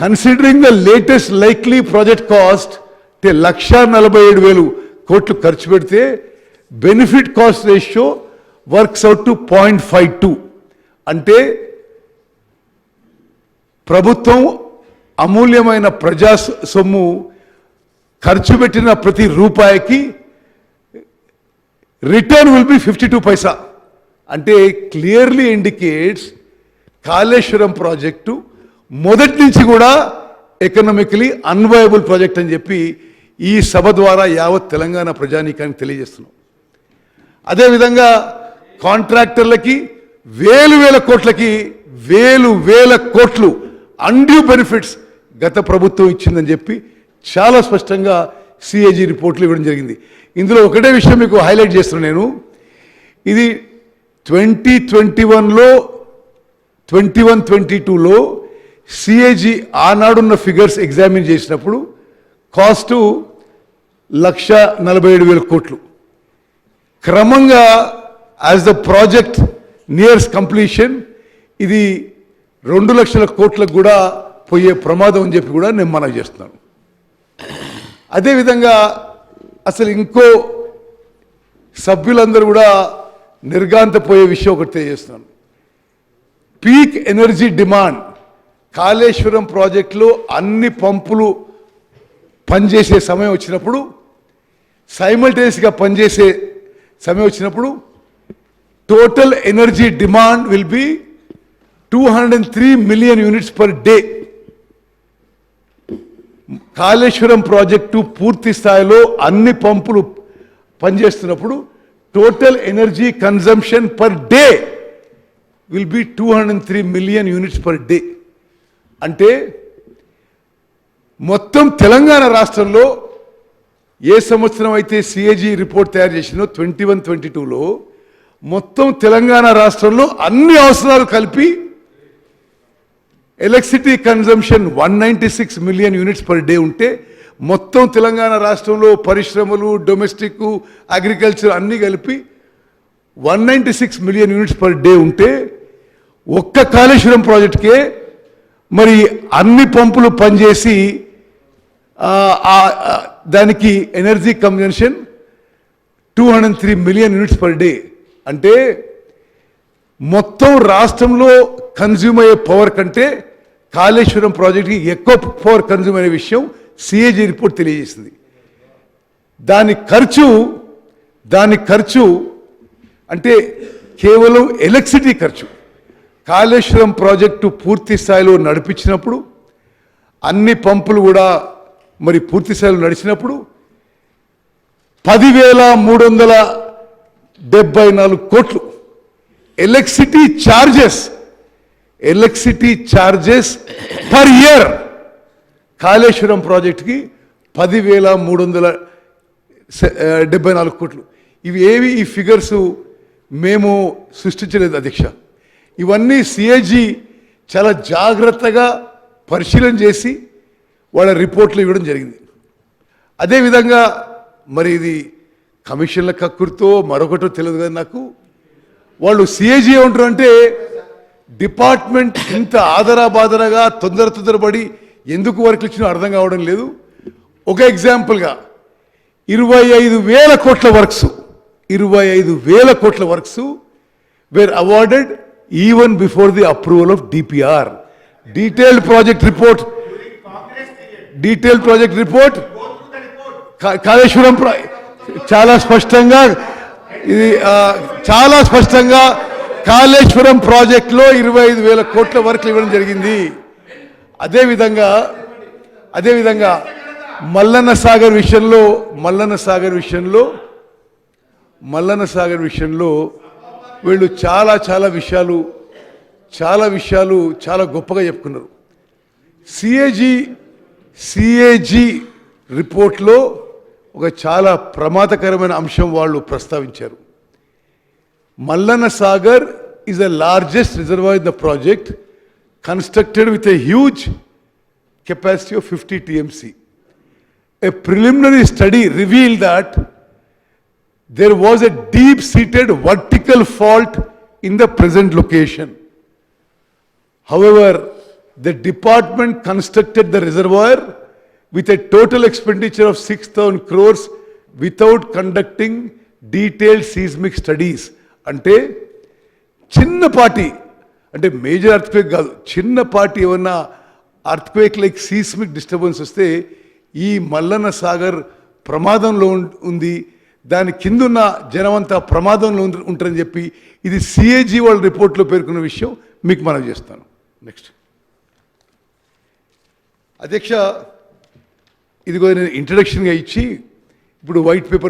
Considering the latest likely project cost అంటే లక్ష నలభై ఏడు వేలు కోట్లు ఖర్చు పెడితే benefit cost ratio works out to point five two అంటే ప్రభుత్వం అమూల్యమైన ప్రజా సొమ్ము ఖర్చు పెట్టిన ప్రతి రూపాయికి return will be fifty two paisa అంటే క్లియర్లీ ఇండికేట్స్ కాళేశ్వరం ప్రాజెక్టు మొదటి నుంచి కూడా ఎకనామికలీ అన్వయబుల్ ప్రాజెక్ట్ అని చెప్పి ఈ సభ ద్వారా యావత్ తెలంగాణ ప్రజానీకానికి తెలియజేస్తున్నాం. అదేవిధంగా కాంట్రాక్టర్లకి వేలు వేల కోట్లకి వేలు వేల కోట్లు అండ్యూ బెనిఫిట్స్ గత ప్రభుత్వం ఇచ్చిందని చెప్పి చాలా స్పష్టంగా సిఏజీ రిపోర్ట్లు ఇవ్వడం జరిగింది. ఇందులో ఒకటే విషయం మీకు హైలైట్ చేస్తున్నాను నేను. ఇది ట్వంటీ ట్వంటీ వన్లో ట్వంటీ వన్ ట్వంటీ టూలో సిఏజీ ఆనాడున్న ఫిగర్స్ ఎగ్జామిన్ చేసినప్పుడు కాస్టు లక్ష నలభై ఏడు వేల కోట్లు. క్రమంగా as the project nears completion ఇది రెండు లక్షల కోట్లకు కూడా పోయే ప్రమాదం అని చెప్పి కూడా నేను మనవి చేస్తున్నాను. అదేవిధంగా అసలు ఇంకో సభ్యులందరూ కూడా నిర్గాంతపోయే విషయం ఒకటి తెలియజేస్తున్నాను. పీక్ ఎనర్జీ డిమాండ్ కాళేశ్వరం ప్రాజెక్టులో అన్ని పంపులు పనిచేసే సమయం వచ్చినప్పుడు సైమల్టేనియస్గా పనిచేసే సమయం వచ్చినప్పుడు total energy demand will be two hundred three million units per day Kaleshwaram project పూర్తి స్థాయిలో అన్ని పంపులు పనిచేస్తున్నప్పుడు total energy consumption per day will be two hundred three million units per day అంటే మొత్తం తెలంగాణ రాష్ట్రంలో ఏ సంవత్సరం అయితే సిఏజీ రిపోర్ట్ తయారు చేసిందో ట్వంటీ వన్ ట్వంటీ టూలో మొత్తం తెలంగాణ రాష్ట్రంలో అన్ని అవసరాలు కలిపి electricity consumption one ninety six million units per day ఉంటే మొత్తం తెలంగాణ రాష్ట్రంలో పరిశ్రమలు డొమెస్టిక్ అగ్రికల్చర్ అన్నీ కలిపి one ninety six million units per day ఉంటే ఒక్క కాళేశ్వరం ప్రాజెక్ట్కే మరి అన్ని పంపులు పనిచేసి దానికి energy consumption two hundred three million units per day. అంటే మొత్తం రాష్ట్రంలో కన్జ్యూమ్ అయ్యే పవర్ కంటే కాళేశ్వరం ప్రాజెక్ట్కి ఎక్కువ పవర్ కన్జ్యూమ్ అనే విషయం సిఏజీ రిపోర్ట్ తెలియజేసింది. దాని ఖర్చు దాని ఖర్చు అంటే కేవలం ఎలక్ట్రిసిటీ ఖర్చు. కాళేశ్వరం ప్రాజెక్టు పూర్తి స్థాయిలో నడిపించినప్పుడు అన్ని పంపులు కూడా మరి పూర్తి స్థాయిలో నడిచినప్పుడు పదివేల మూడు వందల డెబ్బై నాలుగు కోట్లు electricity charges electricity charges per year Kaleshwaram ప్రాజెక్ట్కి పదివేల మూడు వందల డెబ్బై నాలుగు కోట్లు. ఇవి ఏవి ఈ ఫిగర్స్ మేము సృష్టించలేదు అధ్యక్ష. ఇవన్నీ సిఏజీ చాలా జాగ్రత్తగా పరిశీలన చేసి వాళ్ళ రిపోర్ట్లు ఇవ్వడం జరిగింది. అదేవిధంగా మరి ఇది కమిషన్ల కక్కుర్తో మరొకటో తెలియదు కదా నాకు. వాళ్ళు సిఏజీ ఏమంటారు అంటే డిపార్ట్మెంట్ ఇంత ఆదరాబాదరగా తొందర తొందరపడి ఎందుకు వర్క్లు ఇచ్చినా అర్థం కావడం లేదు. ఒక ఎగ్జాంపుల్గా ఇరవై ఐదు వేల కోట్ల వర్క్స్ ఇరవై ఐదు వేల కోట్ల works were awarded even before the approval of DPR detailed project report detail project report Kaleshwaram ప్ర- చాలా స్పష్టంగా ఇది చాలా స్పష్టంగా కాళేశ్వరం ప్రాజెక్టులో ఇరవై ఐదు వేల కోట్ల వర్క్లు ఇవ్వడం జరిగింది అదేవిధంగా అదేవిధంగా మల్లన్న సాగర్ విషయంలో మల్లన్న సాగర్ విషయంలో మల్లన్న సాగర్ విషయంలో వీళ్ళు చాలా చాలా విషయాలు చాలా విషయాలు చాలా గొప్పగా చెప్పుకున్నారు. సిఏజీ సిఏజీ రిపోర్ట్లో ఒక చాలా ప్రమాదకరమైన అంశం వాళ్ళు ప్రస్తావించారు. Mallanna Sagar is the largest reservoir in the project constructed with a huge capacity of fifty TMC a preliminary study reveal that there was a deep-seated vertical fault in the present location. However, the department constructed the reservoir with a total expenditure of 6,000 crores without conducting detailed seismic studies. అంటే చిన్నపాటి అంటే major earthquake కాదు చిన్నపాటి ఏమన్నా earthquake like seismic disturbance వస్తే ఈ మల్లన్న సాగర్ ప్రమాదంలో ఉం- ఉంది దాని కిందున్న జనమంతా ప్రమాదంలో ఉంటారని చెప్పి ఇది సిఏజీ వాళ్ళ రిపోర్ట్లో పేర్కొన్న విషయం మీకు మనం చేస్తాను. నెక్స్ట్ అధ్యక్ష ఇదిగో నేను ఇంట్రడక్షన్గా ఇచ్చి ఇప్పుడు వైట్ పేపర్